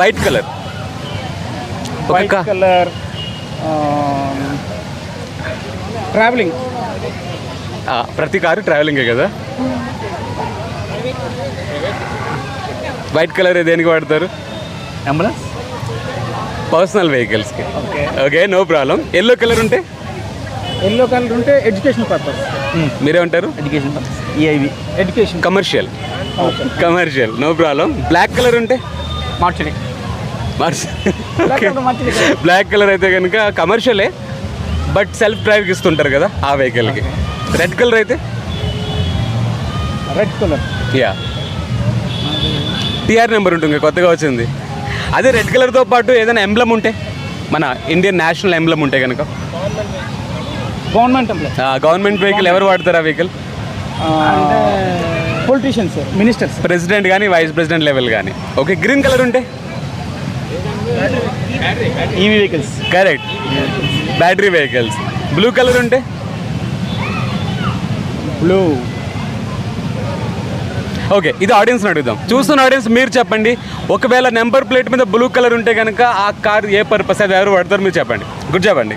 White colour. White colour travelling. ప్రతి car ట్రావెలింగే కదా? వైట్ కలర్ దేనికి వాడతారు? Ambulance personal వెహికల్స్కి okay okay no problem yellow colour ఉంటే? ఎల్లో కలర్ ఉంటే ఎడ్యుకేషన్ పర్పస్ మీరేమంటారు? Education purpose ఈఐవి education commercial commercial no problem black colour ఉంటే? మార్చడి మంచిది బ్లాక్ కలర్ అయితే కనుక కమర్షియలే బట్ సెల్ఫ్ డ్రైవ్కి ఇస్తుంటారు కదా ఆ వెహికల్కి రెడ్ కలర్ అయితే? Red colour yeah TR number ఉంటుంది కొత్తగా వచ్చింది. అదే రెడ్ కలర్తో పాటు ఏదైనా ఎంబ్లమ్ ఉంటే? మన ఇండియన్ నేషనల్ ఎంబ్లమ్ ఉంటే కనుక. గవర్నమెంట్ గవర్నమెంట్ వెహికల్ ఎవరు వాడతారు ఆ వెహికల్ పొలిటీషియన్స్ మినిస్టర్స్ ప్రెసిడెంట్ కానీ వైస్ ప్రెసిడెంట్ లెవెల్ కానీ ఓకే గ్రీన్ కలర్ ఉంటే? EV vehicles. Correct. Battery vehicles. Blue colour ఉంటే? బ్లూ. ఓకే ఇది ఆడియన్స్ అడుగుదాం. చూస్తున్న ఆడియన్స్ మీరు చెప్పండి. ఒకవేళ నెంబర్ ప్లేట్ మీద బ్లూ కలర్ ఉంటే కనుక ఆ కార్ ఏ పర్పస్ అది ఎవరు వాడతారు మీరు చెప్పండి. గుడ్ చెప్పండి